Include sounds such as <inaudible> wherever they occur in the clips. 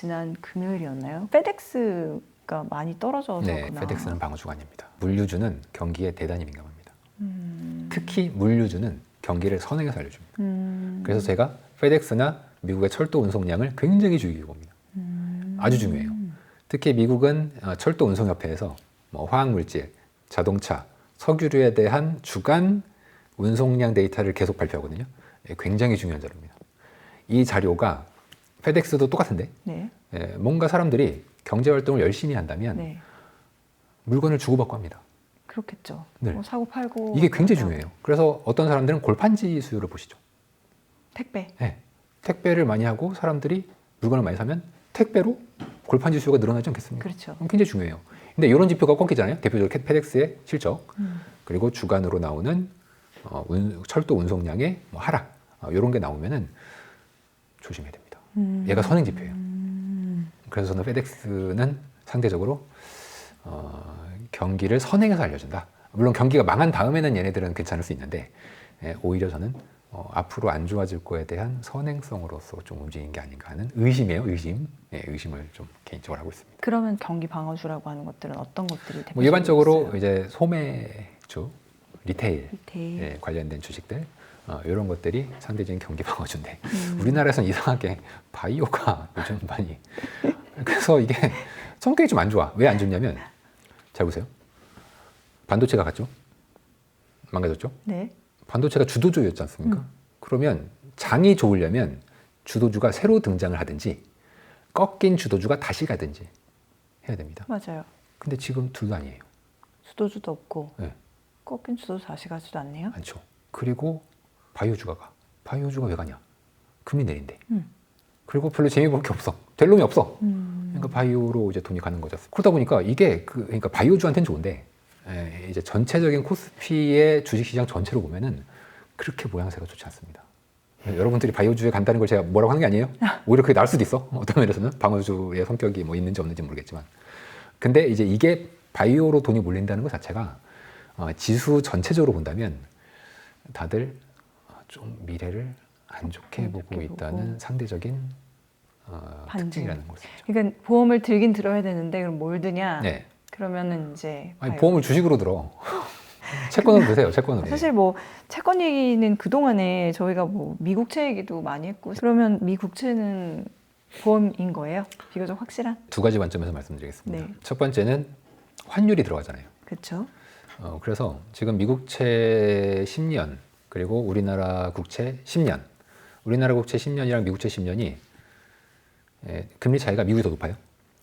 지난 금요일이었나요? 페덱스가 많이 떨어져서 네, 그나. 페덱스는 방어주가 아닙니다. 물류주는 경기에 대단히 민감합니다. 음. 특히 물류주는 경기를 선행해서 알려줍니다. 음. 그래서 제가 페덱스나 미국의 철도 운송량을 굉장히 주의 깊게 봅니다. 음. 아주 중요해요. 특히 미국은 어, 철도 운송협회에서 뭐 화학물질, 자동차, 석유류에 대한 주간 운송량 데이터를 계속 발표하거든요. 예, 굉장히 중요한 자료입니다. 이 자료가 페덱스도 똑같은데 네. 예, 뭔가 사람들이 경제 활동을 열심히 한다면 네. 물건을 주고받고 합니다. 그렇겠죠. 네. 뭐 사고 팔고 이게 굉장히 중요해요. 그래서 어떤 사람들은 골판지 수요를 보시죠. 택배. 예, 택배를 많이 하고 사람들이 물건을 많이 사면 택배로 골판지 수요가 늘어나지 않겠습니까? 그렇죠. 굉장히 중요해요. 근데 이런 지표가 꺾이잖아요. 대표적으로 캐- 페덱스의 실적 음. 그리고 주간으로 나오는 어, 운- 철도 운송량의 뭐 하락 이런 게 나오면은 조심해야 됩니다. 음. 얘가 선행 지표예요. 음. 그래서 저는 페덱스는 상대적으로 어, 경기를 선행해서 알려준다. 물론 경기가 망한 다음에는 얘네들은 괜찮을 수 있는데 예, 오히려 저는 어, 앞으로 안 좋아질 거에 대한 선행성으로서 좀 움직인 게 아닌가 하는 의심이에요. 의심. 예, 의심을 좀 개인적으로 하고 있습니다. 그러면 경기 방어주라고 하는 것들은 어떤 것들이 뭐 대표적으로 일반적으로 있어요? 이제 소매주, 리테일 리테일. 예, 관련된 주식들 어, 이런 것들이 상대적인 경기 방어주인데 음. 우리나라에서는 이상하게 바이오가 요즘 많이 그래서 이게 성격이 좀 안 좋아. 왜 안 좋냐면 잘 보세요. 반도체가 갔죠. 망가졌죠. 네. 반도체가 주도주였지 않습니까? 음. 그러면 장이 좋으려면 주도주가 새로 등장을 하든지 꺾인 주도주가 다시 가든지 해야 됩니다. 맞아요. 근데 지금 둘다 아니에요. 주도주도 없고 네. 꺾인 주도주 다시 가지도 않네요. 않죠. 그리고 바이오주가 가. 바이오주가 왜 가냐? 금리 내린대. 음. 그리고 별로 재미 볼 게 없어. 될 놈이 없어. 음. 그러니까 바이오로 이제 돈이 가는 거죠. 그러다 보니까 이게 그 그러니까 바이오주한테는 좋은데 에, 이제 전체적인 코스피의 주식시장 전체로 보면은 그렇게 모양새가 좋지 않습니다. 여러분들이 바이오주에 간다는 걸 제가 뭐라고 하는 게 아니에요. <laughs> 오히려 그게 나을 수도 있어. 어떤 면에서는 방어주의 성격이 뭐 있는지 없는지 모르겠지만. 근데 이제 이게 바이오로 돈이 몰린다는 것 자체가 어, 지수 전체적으로 본다면 다들 어, 좀 미래를 안 좋게 안 보고 좋게 있다는 보고. 상대적인 어. 특징이라는 거죠. 그러니까 보험을 들긴 들어야 되는데 그럼 뭘 드냐? 네. 그러면은 이제 아니. 보험을 주식으로 들어. <laughs> 채권으로 드세요. 채권으로. 사실 뭐 채권 얘기는 그 동안에 저희가 뭐 미국채 얘기도 많이 했고 그러면 미국채는 보험인 거예요? 비교적 확실한? 두 가지 관점에서 말씀드리겠습니다. 네. 첫 번째는 환율이 들어가잖아요. 그렇죠. 어, 그래서 지금 미국채 10년 그리고 우리나라 국채 10년, 우리나라 국채 10년이랑 미국채 10년이 예, 금리 차이가 미국이 더 높아요.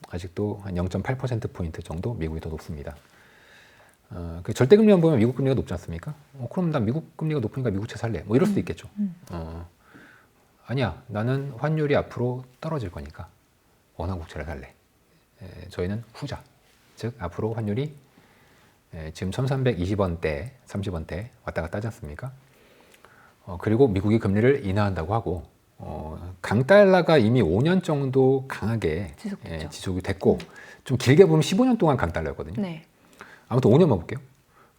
아직도 한 0.8% 포인트 정도 미국이 더 높습니다. 어, 그 절대 금리만 보면 미국 금리가 높지 않습니까? 어, 그럼 난 미국 금리가 높으니까 미국채 살래. 뭐 이럴 수도 있겠죠. 음. 어, 아니야, 나는 환율이 앞으로 떨어질 거니까 원화 국채를 살래. 에, 저희는 후자, 즉 앞으로 환율이 에, 지금 1,320원대, 30원대 왔다 갔다 하지 않습니까? 어, 그리고 미국이 금리를 인하한다고 하고 어, 강달러가 이미 5년 정도 강하게. 예, 지속이 됐고 좀 길게 보면 15년 동안 강달러였거든요. 네. 아무튼 5년만 볼게요.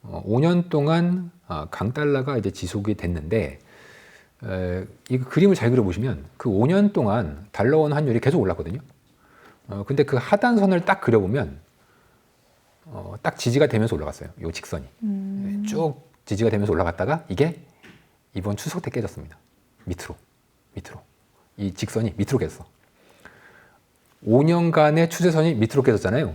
어, 5년 동안 아, 강달러가 이제 지속이 됐는데 에, 이 그림을 잘 그려보시면 그 5년 동안 달러원 환율이 계속 올랐거든요. 어, 근데 그 하단선을 딱 그려보면 어, 딱 지지가 되면서 올라갔어요. 요 직선이 음. 쭉 지지가 되면서 올라갔다가 이게 이번 추석 때 깨졌습니다. 밑으로 밑으로 이 직선이 밑으로 깨졌어. 5년간의 추세선이 밑으로 깨졌잖아요.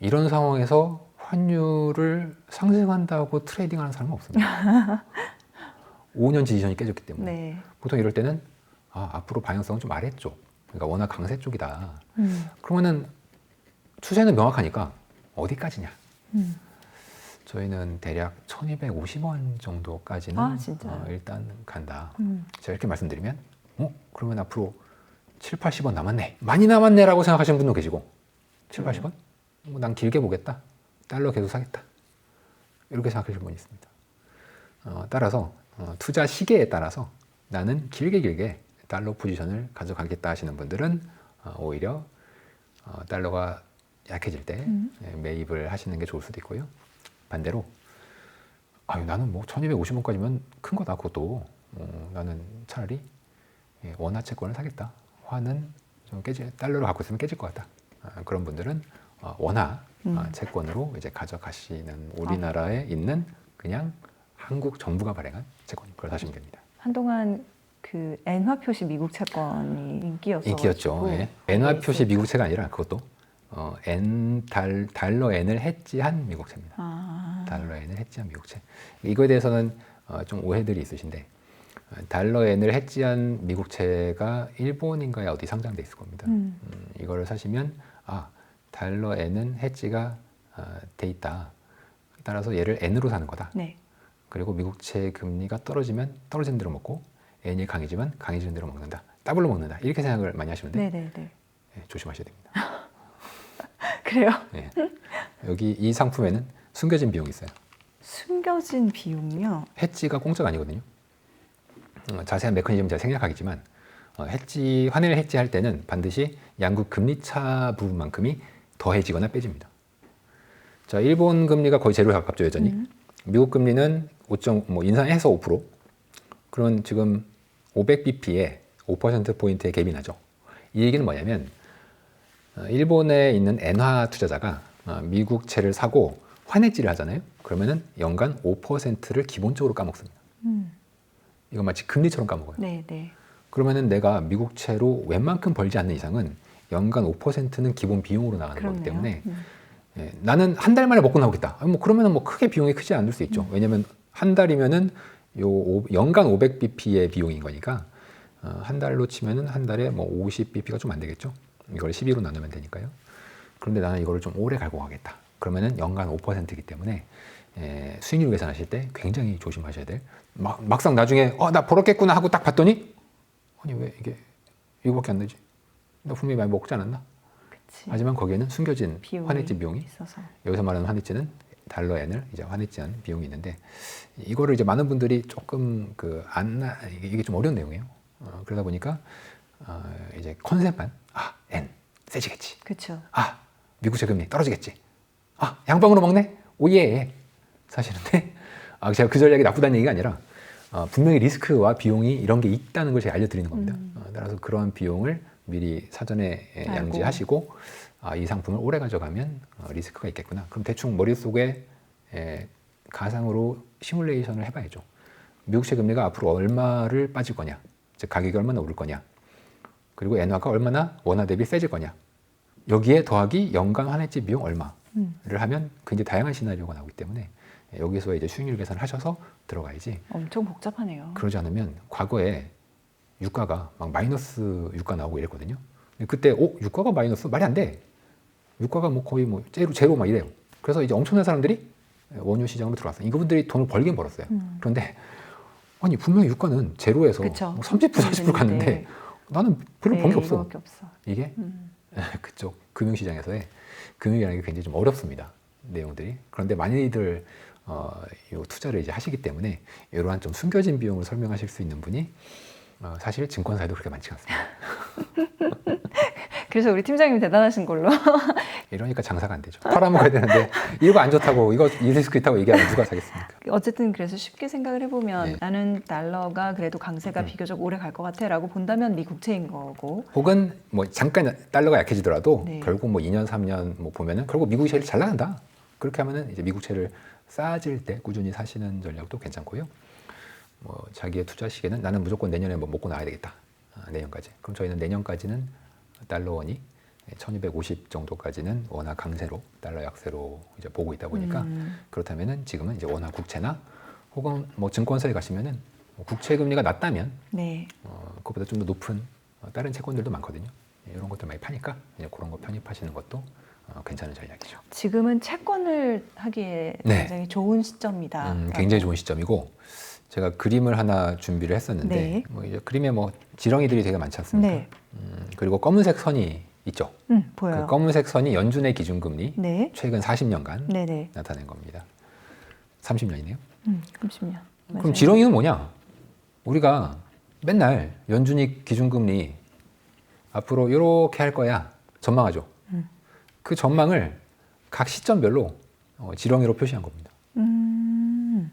이런 상황에서 환율을 상승한다고 트레이딩하는 사람은 없습니다. <laughs> 5년 지지선이 깨졌기 때문에 네. 보통 이럴 때는 아, 앞으로 방향성은 좀 아래쪽, 그러니까 워낙 강세 쪽이다. 음. 그러면은 추세는 명확하니까 어디까지냐? 음. 저희는 대략 1,250원 정도까지는 아, 진짜요? 어, 일단 간다. 음. 제가 이렇게 말씀드리면, 어? 그러면 앞으로 7, 80원 남았네. 많이 남았네라고 생각하시는 분도 계시고, 7, 80원? 뭐 난 길게 보겠다. 달러 계속 사겠다. 이렇게 생각하시는 분이 있습니다. 어, 따라서 어, 투자 시계에 따라서 나는 길게 길게 달러 포지션을 가져가겠다 하시는 분들은 어, 오히려 어, 달러가 약해질 때 음. 예, 매입을 하시는 게 좋을 수도 있고요. 반대로 아유 나는 뭐 1250원까지면 큰 거다 그것도 어, 나는 차라리 예, 원화 채권을 사겠다 화는 좀 깨질 달러로 갖고 있으면 깨질 것 같다. 아, 그런 분들은 어, 원화 음. 아, 채권으로 이제 가져가시는 우리나라에 있는 그냥 한국 정부가 발행한 채권 그걸 사시면 됩니다. 한동안 그 엔화 표시 미국 채권이 인기였어. 인기였죠. 예. 엔화 표시 미국채가 아니라 그것도 어, 엔 달, 달러 엔을 해지한 미국채입니다. 아, 달러 엔을 해지한 미국채. 이거에 대해서는 어, 좀 오해들이 있으신데 어, 달러 엔을 해지한 미국채가 일본인가에 어디 상장돼 있을 겁니다. 음. 음, 이거를 사시면 아 달러 엔은 해지가 어, 돼 있다. 따라서 얘를 엔으로 사는 거다. 네. 그리고 미국채 금리가 떨어지면 떨어지는 대로 먹고 엔이 강해지면 강해지는 대로 먹는다. 더블로 먹는다. 이렇게 생각을 많이 하시는데 네, 네, 네. 예, 조심하셔야 됩니다. <laughs> <laughs> 그래요. 예. 여기 이 상품에는 숨겨진 비용이 있어요. 숨겨진 비용요. 해지가 공짜가 아니거든요. 어, 자세한 메커니즘 제가 생략하겠지만 어, 해지 환율 해지할 때는 반드시 양국 금리 차 부분만큼이 더해지거나 빼집니다. 자, 일본 금리가 거의 제로에 가깝죠 여전히. 음. 미국 금리는 5. 뭐 인상해서 5%. 그런 지금 500bp에 5% 포인트의 갭이 나죠. 이 얘기는 뭐냐면 어, 일본에 있는 엔화 투자자가 어, 미국 채를 사고 환해지를 하잖아요. 그러면은 연간 5%를 기본적으로 까먹습니다. 음. 이거 마치 금리처럼 까먹어요. 네, 네. 그러면은 내가 미국 채로 웬만큼 벌지 않는 이상은 연간 5%는 기본 비용으로 나가는 거기 그렇네요. 때문에 음. 예, 나는 한 달 만에 먹고 나오겠다. 아니, 뭐 그러면은 뭐 크게 비용이 크지 않을 수 있죠. 왜냐면 한 달이면은 요 오- 연간 500bp의 비용인 거니까 어, 한 달로 치면은 한 달에 뭐 50bp가 좀 안 되겠죠. 이걸 12로 나누면 되니까요. 그런데 나는 이거를 좀 오래 갈고 가겠다. 그러면은 연간 5%이기 때문에 예, 수익률 계산하실 때 굉장히 조심하셔야 될. 막, 막상 나중에 어 나 벌었겠구나 하고 딱 봤더니 아니 왜 이게 이거밖에 안 되지? 나 분명히 많이 먹지 않았나? 그치. 하지만 거기에는 숨겨진 환해지 비용이 있어서. 여기서 말하는 환해지는 달러 엔을 이제 환해지한 비용이 있는데 이거를 이제 많은 분들이 조금 그안 이게, 이게 좀 어려운 내용이에요. 어, 그러다 보니까 어, 이제 컨셉만 세지겠지. 그렇죠. 아 미국채 금리 떨어지겠지. 아 양방으로 먹네. 오예. 사실은데 아 제가 그 전략이 나쁘다는 얘기가 아니라 어, 분명히 리스크와 비용이 이런 게 있다는 걸 제가 알려드리는 겁니다. 음. 어, 따라서 그러한 비용을 미리 사전에 예, 알고. 양지하시고 아, 이 상품을 오래 가져가면 어, 리스크가 있겠구나. 그럼 대충 머릿속에 에, 가상으로 시뮬레이션을 해봐야죠. 미국채 금리가 앞으로 얼마를 빠질 거냐, 즉 가격이 얼마나 오를 거냐, 그리고 엔화가 얼마나 원화 대비 세질 거냐. 여기에 더하기 연간 환해지 비용 얼마를 음. 하면 굉장히 다양한 시나리오가 나오기 때문에 여기서 이제 수익률 계산을 하셔서 들어가야지. 엄청 복잡하네요. 그러지 않으면 과거에 유가가 막 마이너스 유가 나오고 이랬거든요. 그때 어 유가가 마이너스 말이 안 돼. 유가가 뭐 거의 뭐 제로 제로 막 이래요. 그래서 이제 엄청난 사람들이 원유 시장으로 들어왔어요. 이분들이 돈을 벌긴 벌었어요. 음. 그런데 아니 분명히 유가는 제로에서. 뭐 30% 40% 갔는데 네. 나는 별로 번게 네, 없어. 이거밖에 없어. 이게 음. <laughs> 그쪽 금융시장에서의 금융이라는 게 굉장히 좀 어렵습니다. 내용들이. 그런데 많이들 어, 요 투자를 이제 하시기 때문에 이러한 좀 숨겨진 비용을 설명하실 수 있는 분이 어, 사실 증권사에도 그렇게 많지 않습니다. <laughs> 그래서 우리 팀장님 대단하신 걸로. <laughs> 이러니까 장사가 안 되죠. 팔아먹어야 되는데 이거 안 좋다고 이거 이 리스크 있다고 얘기하면 누가 사겠습니까? 어쨌든 그래서 쉽게 생각을 해보면 네. 나는 달러가 그래도 강세가 음. 비교적 오래 갈 것 같아라고 본다면 미국채인 거고. 혹은 뭐 잠깐 달러가 약해지더라도 네. 결국 뭐 2년 3년 뭐 보면은 결국 미국이 제일 잘 나간다. 그렇게 하면은 이제 미국채를 싸질 때 꾸준히 사시는 전략도 괜찮고요. 뭐 자기의 투자 시기는 나는 무조건 내년에 뭐 먹고 나야 되겠다. 아, 내년까지. 그럼 저희는 내년까지는 달러 원이 1250 정도까지는 원화 강세로 달러 약세로 이제 보고 있다 보니까 음. 그렇다면은 지금은 이제 원화 국채나 혹은 뭐 증권사에 가시면은 뭐 국채 금리가 낮다면 네. 어, 그것보다 좀 더 높은 어, 다른 채권들도 많거든요. 예, 이런 것들 많이 파니까 예, 그런 거 편입하시는 것도 어, 괜찮은 전략이죠. 지금은 채권을 하기에 네. 굉장히 좋은 시점이다. 음, 굉장히 좋은 시점이고 제가 그림을 하나 준비를 했었는데 네. 뭐 이제 그림에 뭐 지렁이들이 되게 많지 않습니까? 네. 음, 그리고 검은색 선이 있죠. 음, 그 보여요. 검은색 선이 연준의 기준금리 네. 최근 40년간 네네. 나타낸 겁니다. 30년이네요. 음, 30년. 그럼 지렁이는 뭐냐? 우리가 맨날 연준이 기준금리 앞으로 이렇게 할 거야 전망하죠. 음. 그 전망을 각 시점별로 어, 지렁이로 표시한 겁니다. 음.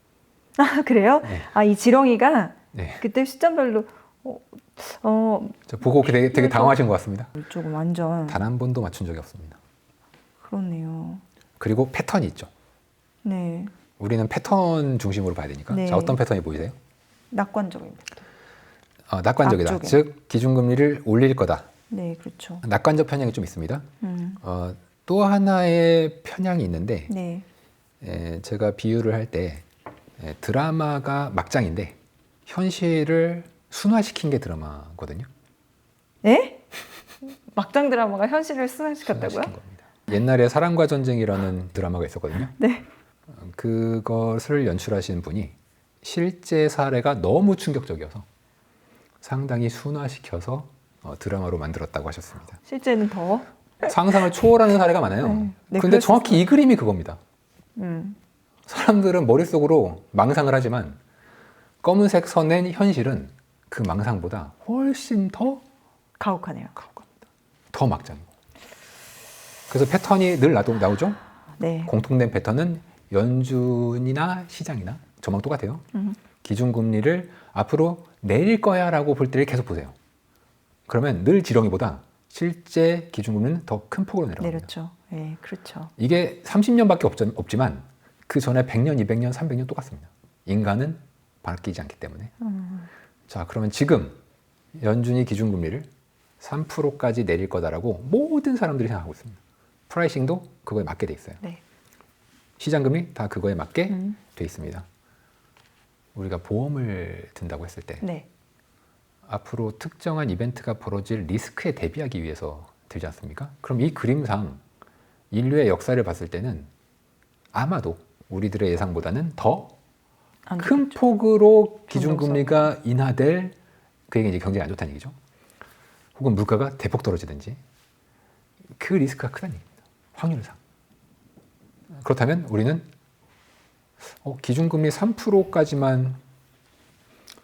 <laughs> 아, 그래요? 네. 아, 이 지렁이가 네. 그때 시점별로 어, 저 보고 되게, 되게 당황하신 것 같습니다. 이쪽은 완전 단 한 번도 맞춘 적이 없습니다. 그렇네요. 그리고 패턴이 있죠. 네, 우리는 패턴 중심으로 봐야 되니까. 네. 자, 어떤 패턴이 보이세요? 낙관적입니다. 어, 낙관적이다. 앞쪽에. 즉 기준금리를 올릴 거다. 네, 그렇죠. 낙관적 편향이 좀 있습니다. 음, 어, 또 하나의 편향이 있는데 네, 에, 제가 비유를 할 때 드라마가 막장인데 현실을 순화시킨 게 드라마거든요. 네? <laughs> 막장 드라마가 현실을 순환시켰다고요? 순화시킨 겁니다. 옛날에 사랑과 전쟁이라는 드라마가 있었거든요. 네. 어, 그것을 연출하신 분이 실제 사례가 너무 충격적이어서 상당히 순화시켜서 어, 드라마로 만들었다고 하셨습니다. 실제는 더. 상상을 초월하는 사례가 많아요. 네. 네, 근데 정확히 이 그림이 그겁니다. 음, 사람들은 머릿속으로 망상을 하지만 검은색 선의 현실은 그 망상보다 훨씬 더 가혹하네요. 가혹합니다. 더 막장이고. 그래서 패턴이 늘 나도, 나오죠? 네. 공통된 패턴은 연준이나 시장이나 저랑 똑같아요. 음, 기준금리를 앞으로 내릴 거야 라고 볼 때를 계속 보세요. 그러면 늘 지렁이보다 실제 기준금리는 더 큰 폭으로 내려갑니다. 내렸죠. 네, 그렇죠. 이게 30년밖에 없, 없지만 그 전에 100년, 200년, 300년 똑같습니다. 인간은 바뀌지 않기 때문에. 음, 자, 그러면 지금 연준이 기준금리를 3%까지 내릴 거다라고 모든 사람들이 생각하고 있습니다. 프라이싱도 그거에 맞게 돼 있어요. 네. 시장금리 다 그거에 맞게 음, 돼 있습니다. 우리가 보험을 든다고 했을 때 네. 앞으로 특정한 이벤트가 벌어질 리스크에 대비하기 위해서 들지 않습니까? 그럼 이 그림상 인류의 역사를 봤을 때는 아마도 우리들의 예상보다는 더안 큰 되겠죠. 폭으로 기준금리가 인하될 그게 이제 경제가 안 좋다는 얘기죠. 혹은 물가가 대폭 떨어지든지 그 리스크가 크다는 얘기입니다. 확률상. 그렇다면 우리는 어, 기준금리 3%까지만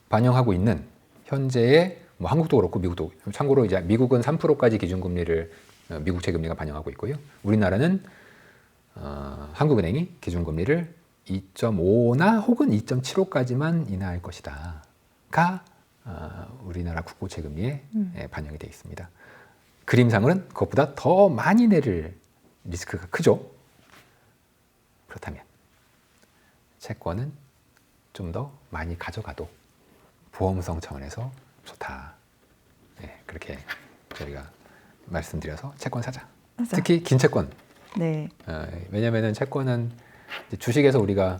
반영하고 있는 현재의 뭐 한국도 그렇고 미국도 참고로 이제 미국은 3%까지 기준금리를 어, 미국 채금리가 반영하고 있고요. 우리나라는 어, 한국은행이 기준금리를 2.5나 혹은 2.75까지만 인하할 것이다 가 어, 우리나라 국고채금리에 음. 예, 반영이 되어 있습니다. 그림상으로는 그것보다 더 많이 내릴 리스크가 크죠. 그렇다면 채권은 좀 더 많이 가져가도 보험성 차원에서 좋다. 네, 그렇게 저희가 말씀드려서 채권 사자. 맞아. 특히 긴 채권. 네. 어, 왜냐하면 채권은 주식에서 우리가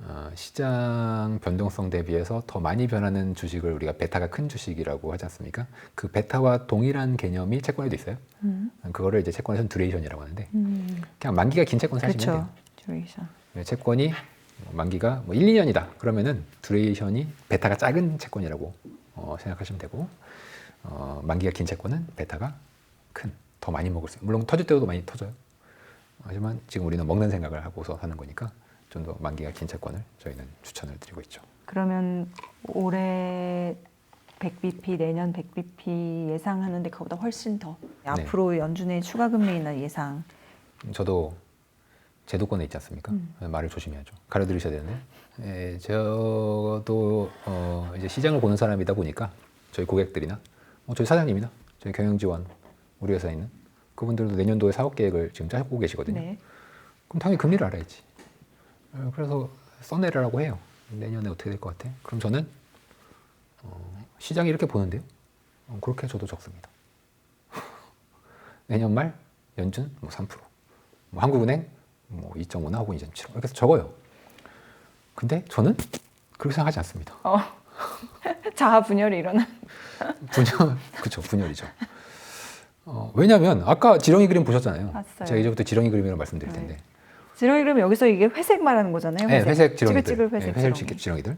어, 시장 변동성 대비해서 더 많이 변하는 주식을 우리가 베타가 큰 주식이라고 하지 않습니까? 그 베타와 동일한 개념이 채권에도 있어요. 음, 그거를 이제 채권에서는 듀레이션이라고 하는데 음, 그냥 만기가 긴 채권 사시면 그렇죠. 돼요. 듀레이션. 네, 채권이 뭐 만기가 뭐 1, 2년이다. 그러면은 듀레이션이 베타가 작은 채권이라고 어, 생각하시면 되고 어, 만기가 긴 채권은 베타가 큰, 더 많이 먹을 수 있어요. 물론 터질 때도 많이 터져요. 하지만 지금 우리는 먹는 생각을 하고서 하는 거니까 좀 더 만기가 긴 채권을 저희는 추천을 드리고 있죠. 그러면 올해 100bp, 내년 100bp 예상하는데 그보다 훨씬 더 네. 앞으로 연준의 추가 금리 인하 예상. 저도 제도권에 있지 않습니까? 음. 말을 조심해야죠. 가려들으셔야 되는데. 예, 저도 어, 이제 시장을 보는 사람이다 보니까 저희 고객들이나 뭐 저희 사장님이나 저희 경영지원 우리 회사에 있는 그분들도 내년도에 사업 계획을 지금 짜고 계시거든요. 네. 그럼 당연히 금리를 알아야지. 어, 그래서 써내라고 해요. 내년에 어떻게 될 것 같아? 그럼 저는 어, 시장이 이렇게 보는데요. 어, 그렇게 저도 적습니다. <laughs> 내년 말 연준 뭐 3%, 뭐 한국은행 뭐 2.5나 혹은 2.7 이렇게 해서 적어요. 근데 저는 그렇게 생각하지 않습니다. 어. <laughs> 자아 분열이 일어나. 분열, 그렇죠, 분열이죠. 어, 왜냐하면 아까 지렁이 그림 보셨잖아요. 봤어요. 제가 이제부터 지렁이 그림이라고 말씀드릴 네. 텐데. 지렁이 그러면 여기서 이게 회색 말하는 거잖아요. 네, 회색 지렁이들. 찌글찌글 회색 네, 회색 지렁이. 지렁이 들.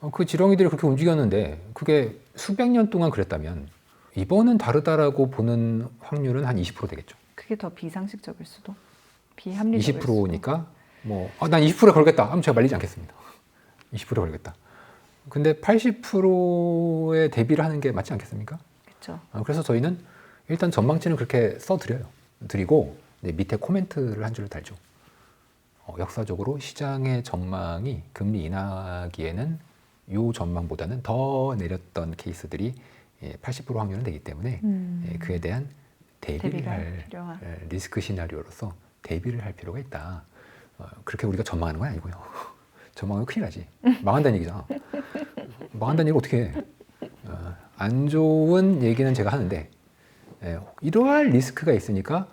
어, 그 지렁이들이 그렇게 움직였는데 그게 수백 년 동안 그랬다면 이번은 다르다라고 보는 확률은 한 20% 되겠죠. 그게 더 비상식적일 수도. 비합리적일 수도. 20%니까 뭐, 아, 난 20%에 걸겠다. 하면 제가 말리지 않겠습니다. 20%에 걸겠다. 근데 80%에 대비를 하는 게 맞지 않겠습니까? 그렇죠. 어, 그래서 저희는 일단 전망치는 그렇게 써드려요. 드리고 밑에 코멘트를 한 줄을 달죠. 어, 역사적으로 시장의 전망이 금리 인하기에는 요 전망보다는 더 내렸던 케이스들이 예, 80% 확률은 되기 때문에 음. 예, 그에 대한 대비를 할 필요한. 예, 리스크 시나리오로서 대비를 할 필요가 있다. 어, 그렇게 우리가 전망하는 건 아니고요. <laughs> 전망하면 큰일 나지. 망한다는 얘기잖아. <laughs> 망한다는 얘기를 어떻게 해. 어, 안 좋은 얘기는 제가 하는데 예, 이러한 리스크가 있으니까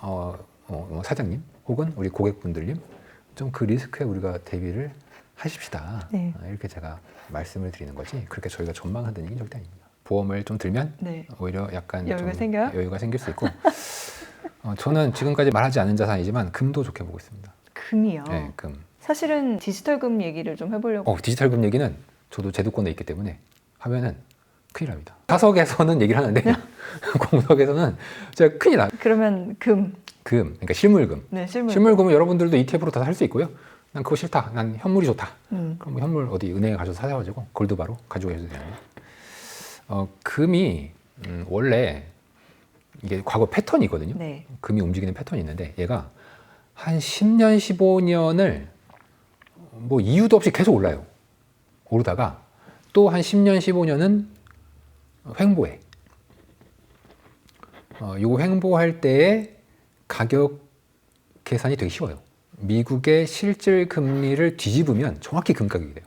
어, 어, 어, 사장님 혹은 우리 고객분들님 좀 그 리스크에 우리가 대비를 하십시다. 네. 어, 이렇게 제가 말씀을 드리는 거지. 그렇게 저희가 전망한다는 얘기는 절대 아닙니다. 보험을 좀 들면 네. 오히려 약간 여유가 좀 생겨요? 여유가 생길 수 있고 <laughs> 어, 저는 지금까지 말하지 않은 자산이지만 금도 좋게 보고 있습니다. 금이요. 네, 금. 사실은 디지털 금 얘기를 좀 해보려고. 어, 디지털 금 얘기는 저도 제도권에 있기 때문에 하면은 큰일 납니다. 사석에서는 얘기를 하는데 <laughs> 공석에서는 제가 큰일 나. 그러면 금. 금, 그러니까 실물금. 네, 실물. 실물금은 여러분들도 ETF로 다 살 수 있고요. 난 그거 싫다. 난 현물이 좋다. 음. 그럼 뭐 현물 어디 은행에 가셔서 사셔가지고 골드바로 가지고 계셔도 되는데 어, 금이 음, 원래 이게 과거 패턴이거든요. 네. 금이 움직이는 패턴이 있는데 얘가 한 10년, 15년을 뭐 이유도 없이 계속 올라요. 오르다가 또 한 10년, 15년은 횡보해. 어, 요 횡보할 때에 가격 계산이 되게 쉬워요. 미국의 실질 금리를 뒤집으면 정확히 금 가격이 돼요.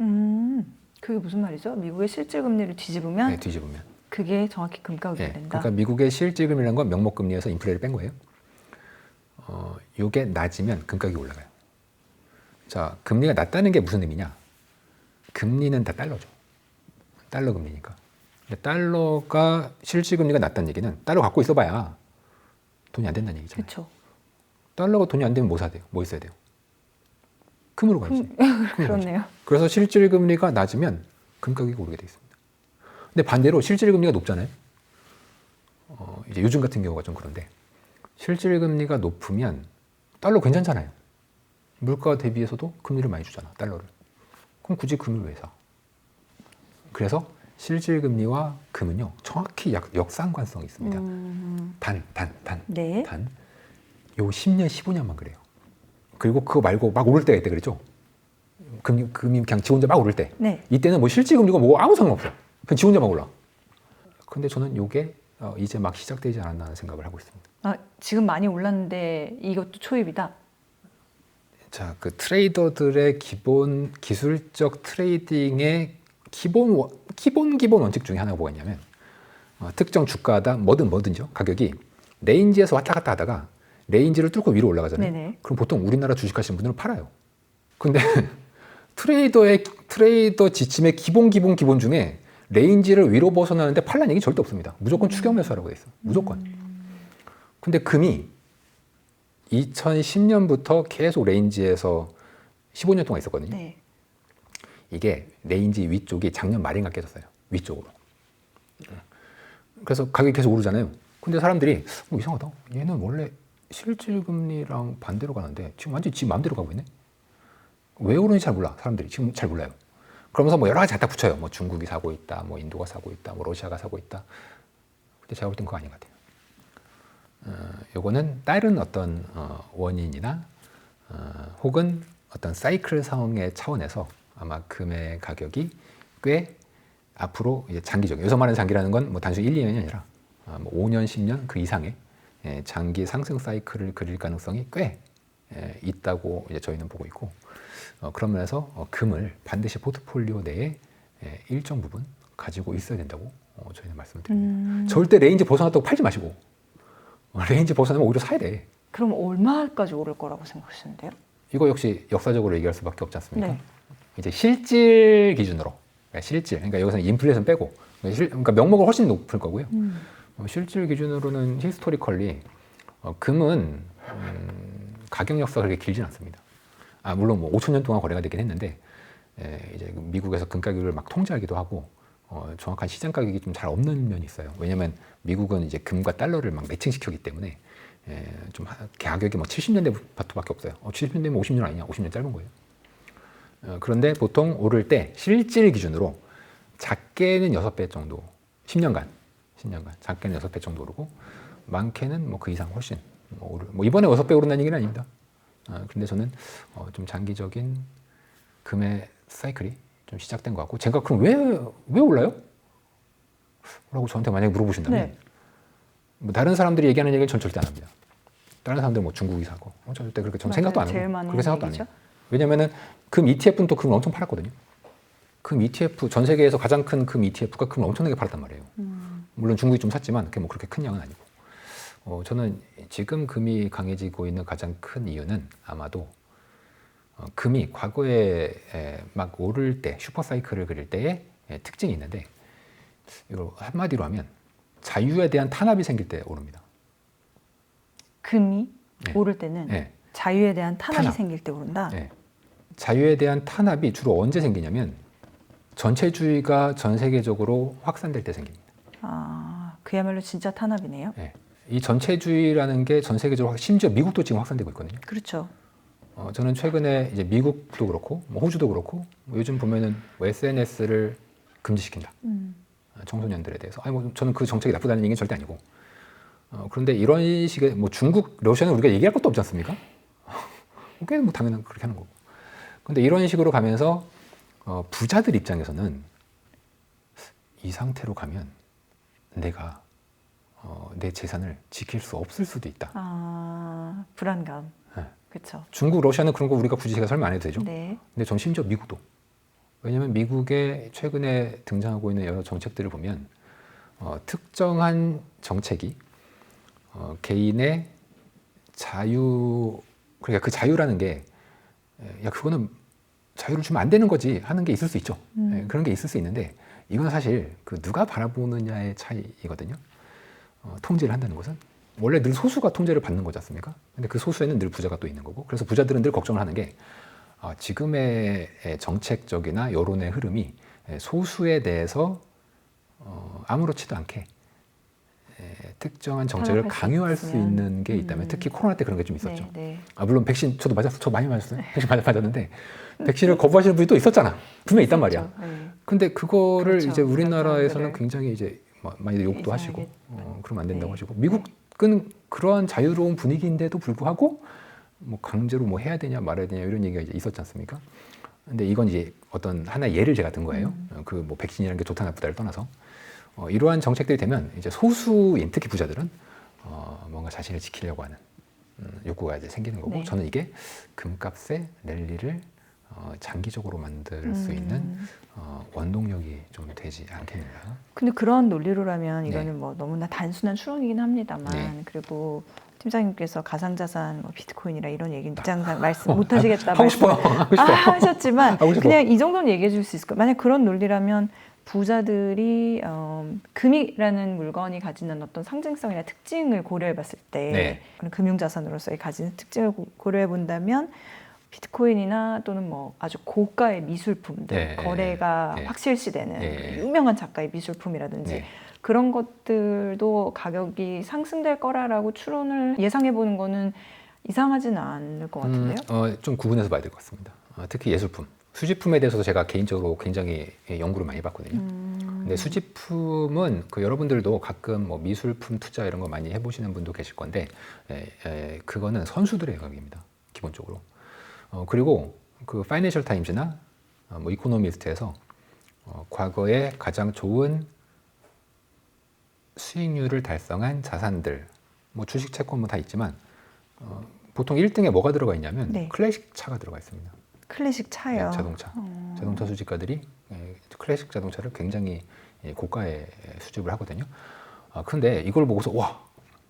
음. 그게 무슨 말이죠? 미국의 실질 금리를 뒤집으면 네, 뒤집으면. 그게 정확히 금가격이 네, 된다. 그러니까 미국의 실질 금리라는 건 명목 금리에서 인플레를 뺀 거예요. 어, 요게 낮으면 금 가격이 올라가요. 자, 금리가 낮다는 게 무슨 의미냐? 금리는 다 달러죠. 달러 금리니까. 달러가 실질 금리가 낮다는 얘기는 달러 갖고 있어봐야 돈이 안 된다는 얘기잖아요. 그렇죠. 달러가 돈이 안 되면 뭐 사야 돼요? 뭐 있어야 돼요? 금으로 가야지. <laughs> 가야지. 그렇네요. 그래서 실질 금리가 낮으면 금 가격이 오르게 돼 있습니다. 근데 반대로 실질 금리가 높잖아요. 어, 이제 요즘 같은 경우가 좀 그런데 실질 금리가 높으면 달러 괜찮잖아요. 물가 대비해서도 금리를 많이 주잖아, 달러를. 그럼 굳이 금을 왜 사? 그래서 실질 금리와 금은요 정확히 약, 역상관성이 있습니다. 음. 단, 단, 단, 네. 단. 요 10년, 15년만 그래요. 그리고 그거 말고 막 오를 때가 있대 그랬죠. 금리, 금이 그냥 지 혼자 막 오를 때. 네. 이때는 뭐 실질 금리가 뭐 아무 상관없어. 그냥 지 혼자만 올라. 근데 저는 요게 어, 이제 막 시작되지 않았나 하는 생각을 하고 있습니다. 아, 지금 많이 올랐는데 이것도 초입이다. 자, 그 트레이더들의 기본 기술적 트레이딩의 기본 원- 기본 기본 원칙 중에 하나가 뭐가 있냐면 어, 특정 주가다 뭐든 뭐든죠 가격이 레인지에서 왔다 갔다 하다가 레인지를 뚫고 위로 올라가잖아요. 네네. 그럼 보통 우리나라 주식하시는 분들은 팔아요. 근데 <laughs> 트레이더의 트레이더 지침의 기본 기본 기본 중에 레인지를 위로 벗어나는데 팔라는 얘기 절대 없습니다. 무조건 추격 매수하라고 돼 있어. 무조건. 근데 금이 2010년부터 계속 레인지에서 15년 동안 있었거든요. 네. 이게 레인지 위쪽이 작년 말인가 깨졌어요. 위쪽으로. 그래서 가격이 계속 오르잖아요. 근데 사람들이 어, 이상하다. 얘는 원래 실질 금리랑 반대로 가는데 지금 완전 지 마음대로 가고 있네. 왜 오르는지 잘 몰라. 사람들이 지금 잘 몰라요. 그러면서 뭐 여러 가지 갖다 붙여요. 뭐 중국이 사고 있다, 뭐 인도가 사고 있다, 뭐 러시아가 사고 있다. 근데 제가 볼 땐 그거 아닌 것 같아요. 어, 요거는 다른 어떤 어, 원인이나 어, 혹은 어떤 사이클 상황의 차원에서 아마 금의 가격이 꽤 앞으로 이제 장기적 여기서 말하는 장기라는 건 뭐 단순히 1, 2년이 아니라 아, 뭐 5년, 10년 그 이상의 예, 장기 상승 사이클을 그릴 가능성이 꽤 예, 있다고 이제 저희는 보고 있고 어, 그런 면에서 어, 금을 반드시 포트폴리오 내에 예, 일정 부분 가지고 있어야 된다고 어, 저희는 말씀을 드립니다. 음. 절대 레인지 벗어났다고 팔지 마시고 어, 레인지 벗어나면 오히려 사야 돼. 그럼 얼마까지 오를 거라고 생각하시는데요? 이거 역시 역사적으로 얘기할 수밖에 없지 않습니까? 네. 이제 실질 기준으로 그러니까 실질 그러니까 여기서는 인플레이션 빼고 그러니까 실- 그러니까 명목은 훨씬 높을 거고요. 음. 어, 실질 기준으로는 히스토리컬리 어, 금은 음, 가격 역사가 그렇게 길진 않습니다. 아 물론 뭐 5천 년 동안 거래가 되긴 했는데 에, 이제 미국에서 금 가격을 막 통제하기도 하고 어, 정확한 시장 가격이 좀 잘 없는 면이 있어요. 왜냐하면 미국은 이제 금과 달러를 막 매칭시켰기 때문에 에, 좀 하- 가격이 뭐 70년대부터밖에 없어요. 어, 70년대면 50년 아니냐? 50년 짧은 거예요. 어, 그런데 보통 오를 때 실질 기준으로 작게는 6배 정도, 10년간, 10년간 작게는 6배 정도 오르고 많게는 뭐 그 이상 훨씬 뭐 오르. 뭐 이번에 6배 오른다는 얘기는 아닙니다. 어, 근데 저는 어, 좀 장기적인 금의 사이클이 좀좀 시작된 것 같고 제가 그럼 왜 왜 올라요? 라고 저한테 만약에 물어보신다면 네. 뭐 다른 사람들이 얘기하는 얘기는 전 절대 안 합니다. 다른 사람들 뭐 중국이 사고 어, 저 절대 그렇게 전 생각도 안 많이 그렇게 생각도 안. 해요. 왜냐면은 금 ETF는 또 금을 엄청 팔았거든요. 금 ETF 전 세계에서 가장 큰 금 ETF가 금을 엄청나게 팔았단 말이에요. 음. 물론 중국이 좀 샀지만 그게 뭐 그렇게 큰 양은 아니고. 어, 저는 지금 금이 강해지고 있는 가장 큰 이유는 아마도 어, 금이 과거에 에, 막 오를 때 슈퍼 사이클을 그릴 때의 에, 특징이 있는데 이걸 한마디로 하면 자유에 대한 탄압이 생길 때 오릅니다. 금이 네. 오를 때는 예. 자유에 대한 탄압이 탄압. 생길 때 오른다. 예. 자유에 대한 탄압이 주로 언제 생기냐면 전체주의가 전 세계적으로 확산될 때 생깁니다. 아, 그야말로 진짜 탄압이네요. 예. 이 전체주의라는 게 전 세계적으로 확- 심지어 미국도 지금 확산되고 있거든요. 그렇죠. 어, 저는 최근에 이제 미국도 그렇고 뭐 호주도 그렇고 뭐 요즘 보면은 뭐 SNS를 금지시킨다. 음. 어, 청소년들에 대해서. 아니 뭐 저는 그 정책이 나쁘다는 얘기는 절대 아니고. 어, 그런데 이런 식의 뭐 중국, 러시아는 우리가 얘기할 것도 없지 않습니까? <laughs> 그게 뭐 당연한 그렇게 하는 거고. 근데 이런 식으로 가면서 어, 부자들 입장에서는 이 상태로 가면 내가 어, 내 재산을 지킬 수 없을 수도 있다. 아, 불안감. 네. 그렇죠. 중국, 러시아는 그런 거 우리가 굳이 제가 설명 안 해도 되죠. 네. 근데 전 심지어 미국도. 왜냐하면 미국의 최근에 등장하고 있는 여러 정책들을 보면 어, 특정한 정책이 어, 개인의 자유 그러니까 그 자유라는 게 야 그거는 자유를 주면 안 되는 거지 하는 게 있을 수 있죠. 음. 예, 그런 게 있을 수 있는데 이건 사실 그 누가 바라보느냐의 차이거든요. 어, 통제를 한다는 것은 원래 늘 소수가 통제를 받는 거지 않습니까? 근데 그 소수에는 늘 부자가 또 있는 거고 그래서 부자들은 늘 걱정을 하는 게 아, 지금의 에, 정책적이나 여론의 흐름이 에, 소수에 대해서 어, 아무렇지도 않게 에, 특정한 정책을 수 강요할 수 있으면. 있는 게 있다면 음. 특히 코로나 때 그런 게 좀 있었죠. 네, 네. 아, 물론 백신 저도 맞았어. 저 많이 맞았어요. 백신 맞- 맞았는데 백신을 거부하시는 분이 또 있었잖아. 분명 히 있단 말이야. 그렇죠. 네. 근데 그거를 그렇죠. 이제 우리나라에서는 사람들을 굉장히 이제 뭐 많이들 욕도 하시고 어, 그러면 안 된다고 네. 하시고 미국은 그러한 자유로운 분위기인데도 불구하고 뭐 강제로 뭐 해야 되냐 말아야 되냐 이런 얘기가 이제 있었지 않습니까? 근데 이건 이제 어떤 하나의 예를 제가 든 거예요. 음. 그뭐 백신이라는 게 좋다 나쁘다를 떠나서 어, 이러한 정책들이 되면 이제 소수인 특히 부자들은 어, 뭔가 자신을 지키려고 하는 음, 욕구가 이제 생기는 거고 네. 저는 이게 금값의 랠리를 어, 장기적으로 만들 수 있는 음. 어, 원동력이 좀 되지 않겠느냐. 근데 그런 논리로라면 네. 이거는 뭐 너무나 단순한 추론이긴 합니다만 네. 그리고 팀장님께서 가상자산, 뭐 비트코인이라 이런 얘기 입장상 말씀 못 하시겠다 하고 싶어요. 하고 싶어. 아, 하셨지만 <laughs> 하고 싶어. 그냥 이 정도는 얘기해 줄 수 있을 거예요. 만약 그런 논리라면 부자들이 어, 금이라는 물건이 가지는 어떤 상징성이나 특징을 고려해 봤을 때 네. 그런 금융자산으로서의 가지는 특징을 고- 고려해 본다면 비트코인이나 또는 뭐 아주 고가의 미술품들 네, 거래가 네. 확실시되는 네. 유명한 작가의 미술품이라든지 네. 그런 것들도 가격이 상승될 거라라고 추론을 예상해 보는 거는 이상하지는 않을 것 같은데요. 음, 어, 좀 구분해서 봐야 될 것 같습니다. 어, 특히 예술품, 수집품에 대해서도 제가 개인적으로 굉장히 예, 연구를 많이 봤거든요. 음. 근데 수집품은 그 여러분들도 가끔 뭐 미술품 투자 이런 거 많이 해보시는 분도 계실 건데 에, 에, 그거는 선수들의 영역입니다 기본적으로 어, 그리고 그 파이낸셜 타임즈나 어, 뭐 이코노미스트에서 어, 과거에 가장 좋은 수익률을 달성한 자산들 뭐 주식 채권 뭐 다 있지만 어, 보통 1등에 뭐가 들어가 있냐면 네. 클래식 차가 들어가 있습니다 클래식 차요. 네, 자동차 어. 자동차 수집가들이 예, 클래식 자동차를 굉장히 예, 고가에 수집을 하거든요. 아, 그런데 이걸 보고서 와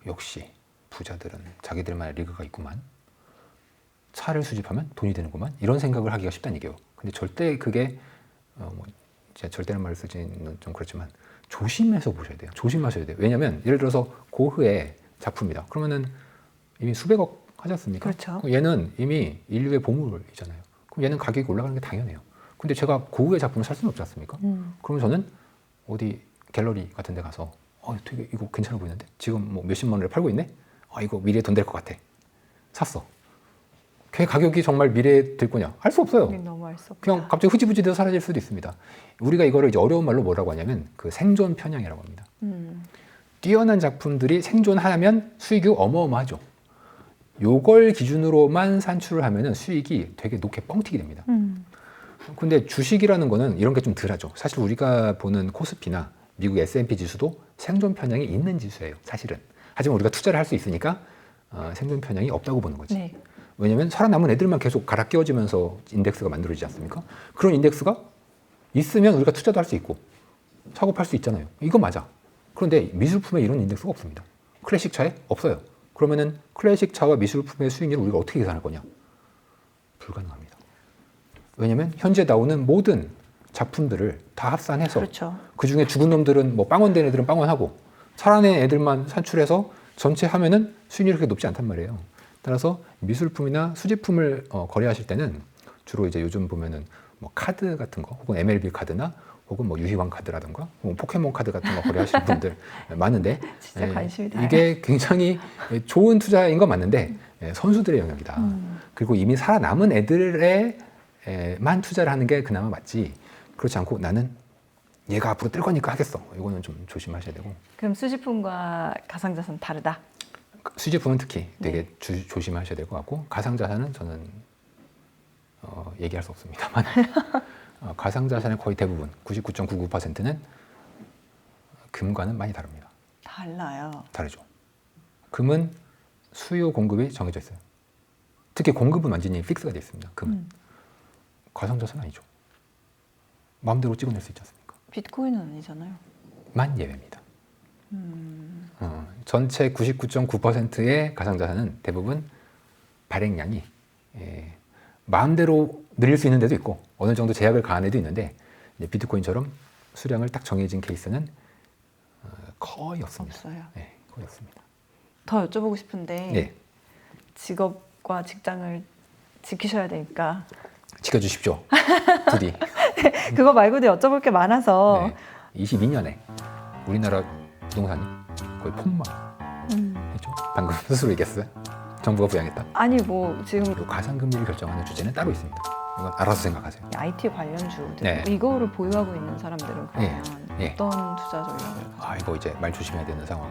역시 부자들은 자기들만의 리그가 있구만. 차를 수집하면 돈이 되는구만. 이런 생각을 하기가 쉽다는 얘기예요. 근데 절대 그게 어, 뭐 제가 절대란 말을 쓰지는 좀 그렇지만 조심해서 보셔야 돼요. 조심하셔야 돼요. 왜냐하면 예를 들어서 고흐의 작품이다. 그러면은 이미 수백억 하지 않습니까? 그렇죠. 얘는 이미 인류의 보물이잖아요. 그럼 얘는 가격이 올라가는 게 당연해요. 근데 제가 고흐의 작품을 살 수는 없지 않습니까? 음. 그러면 저는 어디 갤러리 같은 데 가서 어, 되게 이거 괜찮아 보이는데 지금 뭐 몇십만 원에 팔고 있네? 아, 이거 미래에 돈 될 것 같아. 샀어. 걔 가격이 정말 미래에 될 거냐? 알 수 없어요. 우린 너무 알 수 없다. 그냥 갑자기 흐지부지 돼서 사라질 수도 있습니다. 우리가 이거를 이제 어려운 말로 뭐라고 하냐면 그 생존 편향이라고 합니다. 음. 뛰어난 작품들이 생존하면 수익이 어마어마하죠. 요걸 기준으로만 산출을 하면은 수익이 되게 높게 뻥튀기 됩니다. 음. 근데 주식이라는 거는 이런 게 좀 덜하죠. 사실 우리가 보는 코스피나 미국 S&P 지수도 생존 편향이 있는 지수예요. 사실은. 하지만 우리가 투자를 할 수 있으니까 어, 생존 편향이 없다고 보는 거지. 네. 왜냐하면 살아남은 애들만 계속 갈아 끼워지면서 인덱스가 만들어지지 않습니까? 그런 인덱스가 있으면 우리가 투자도 할 수 있고 사고 팔 수 있잖아요. 이거 맞아. 그런데 미술품에 이런 인덱스가 없습니다. 클래식 차에 없어요. 그러면은 클래식 차와 미술품의 수익률을 우리가 어떻게 계산할 거냐? 불가능합니다. 왜냐하면 현재 나오는 모든 작품들을 다 합산해서 그렇죠. 그 중에 죽은 놈들은 뭐 빵원된 애들은 빵원하고 살아낸 애들만 산출해서 전체 하면은 수익률이 그렇게 높지 않단 말이에요. 따라서 미술품이나 수집품을 어, 거래하실 때는 주로 이제 요즘 보면은 뭐 카드 같은 거 혹은 MLB 카드나 혹은 뭐 유희왕 카드라든가 포켓몬 카드 같은 거 거래하시는 <laughs> 분들 많은데 진짜 예, 관심이 다. 이게 굉장히 좋은 투자인 건 맞는데 예, 선수들의 영역이다. 음. 그리고 이미 살아남은 애들에만 투자를 하는 게 그나마 맞지. 그렇지 않고 나는 얘가 앞으로 뜰 거니까 하겠어. 이거는 좀 조심하셔야 되고 그럼 수집품과 가상자산 다르다. 수집품은 특히 네. 되게 주- 조심하셔야 될 것 같고 가상자산은 저는 어, 얘기할 수 없습니다만 어, <laughs> 가상 자산의 거의 대부분 99.99%는 금과는 많이 다릅니다. 달라요. 다르죠. 금은 수요 공급이 정해져 있어요. 특히 공급은 완전히 픽스가 되어 있습니다. 금은 음. 가상 자산 아니죠. 마음대로 찍어낼 수 있지 않습니까? 비트코인은 아니잖아요. 만 예외입니다. 음. 어, 전체 99.9%의 가상자산은 대부분 발행량이 예, 마음대로 늘릴 수 있는 데도 있고 어느 정도 제약을 가한 데도 있는데 비트코인처럼 수량을 딱 정해진 케이스는 어, 거의 없습니다. 없어요. 네, 거의 없습니다. 더 여쭤보고 싶은데 네, 직업과 직장을 지키셔야 되니까 지켜주십시오. <laughs> 부디. 그거 말고도 여쭤볼 게 많아서 네, 22년에 우리나라 부동산이 거의 폭락했죠. 음. 방금 <laughs> 스스로 얘기했어요. 정부가 부양했다. 아니 뭐 지금 가상금리를 결정하는 주제는 따로 있습니다. 이건 알아서 생각하세요. IT 관련주들 네. 이거를 보유하고 있는 사람들은 그러면 예. 어떤 투자 전략을 아 이거 이제 말 조심해야 되는 상황.